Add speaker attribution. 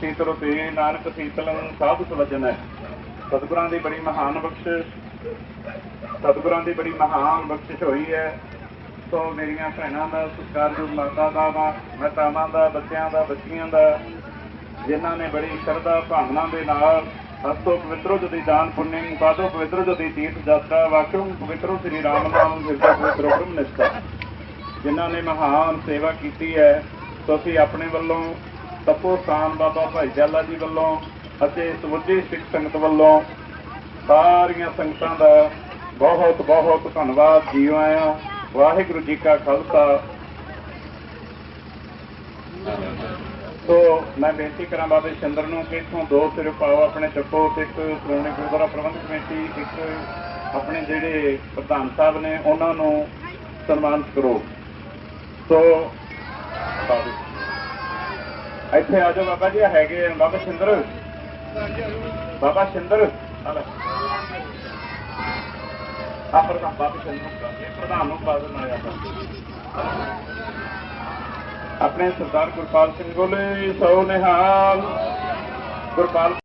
Speaker 1: ਸੀਤਲ ਤੇ ਨਾਨਕ ਸੀਤਲੰ ਸਾਧੂ ਸਵਜਨ ਹੈ। ਸਤਿਗੁਰਾਂ ਦੀ ਬੜੀ ਮਹਾਨ ਬਖਸ਼ਿਸ਼। ਸਤਿਗੁਰਾਂ ਦੀ ਬੜੀ ਮਹਾਨ ਬਖਸ਼ਿਸ਼ ਹੋਈ ਹੈ। ਸੋ ਮੇਰੀਆਂ ਭੈਣਾਂ ਦਾ ਸਤਿਕਾਰਯੋਗ ਮਾਤਾ ਦਾ ਮਾਤਾਵਾਂ ਦਾ, ਬੱਚਿਆਂ ਦਾ, ਬੱਚੀਆਂ ਦਾ, ਜਿਨ੍ਹਾਂ ਨੇ ਬੜੀ ਸ਼ਰਧਾ ਭਾਵਨਾ ਦੇ ਨਾਲ ਹਸਤੋ ਪਵਿੱਤਰੋ ਜਦੀ ਦਾਨ ਪੁੰਨਿੰ ਪਾਦੋ ਪਵਿੱਤਰੋ ਜਦੀ ਤੀਰਥ ਯਾਤਰਾ ਵਾਕਿਓ ਪਵਿੱਤਰੋ ਸ੍ਰੀ ਰਾਮ ਨਾਮ ਹਿਰਦਾ ਪਵਿੱਤਰੋ ਬ੍ਰਹਮ ਨਿਸ਼ਟਾ ਜਿਨ੍ਹਾਂ ਨੇ ਮਹਾਨ ਸੇਵਾ ਕੀਤੀ ਹੈ ਤੁਸੀਂ ਆਪਣੇ ਵੱਲੋਂ ਤਪੋ ਕਾਮ ਬਾਬਾ ਭਾਈ ਜਾਲਾ ਜੀ ਵੱਲੋਂ ਅਤੇ ਸਮੁੱਚੀ ਸਿੱਖ ਸੰਗਤ ਵੱਲੋਂ ਸਾਰੀਆਂ ਸੰਗਤਾਂ ਦਾ ਬਹੁਤ ਬਹੁਤ ਧੰਨਵਾਦ। ਜੀ ਆਇਆਂ। ਵਾਹਿਗੁਰੂ ਜੀ ਕਾ ਖਾਲਸਾ। ਸੋ ਮੈਂ ਬੇਨਤੀ ਕਰਾਂ ਬਾਬੇ ਚੰਦਰ ਨੂੰ ਕਿ ਇਥੋਂ ਦੋ ਸਿਰ ਪਾਓ ਆਪਣੇ ਚੱਕੋ ਤੇ ਇੱਕ ਸ਼੍ਰੋਮਣੀ ਗੁਰਦੁਆਰਾ ਪ੍ਰਬੰਧਕ ਕਮੇਟੀ, ਇੱਕ ਆਪਣੇ ਜਿਹੜੇ ਪ੍ਰਧਾਨ ਸਾਹਿਬ ਨੇ, ਉਹਨਾਂ ਨੂੰ ਸਨਮਾਨਿਤ ਕਰੋ। ਸੋ ਬਾਬੇ ਇੱਥੇ ਆ ਜਾਓ ਬਾਬਾ ਜੀ ਹੈਗੇ ਆ ਬਾਬਾ ਸਿੰਦਰ। ਬਾਬਾ ਸਿੰਦਰ। ਆ ਪ੍ਰਧਾਨ ਬਾਬਾ ਸਿੰਦਰ ਪ੍ਰਧਾਨ ਨੂੰ ਬਾਦ ਨਾਲ ਆਪਣੇ ਸਰਦਾਰ ਗੁਰਪਾਲ ਸਿੰਘ ਬੋਲੇ, ਸੋ ਨਿਹਾਲ। ਗੁਰਪਾਲ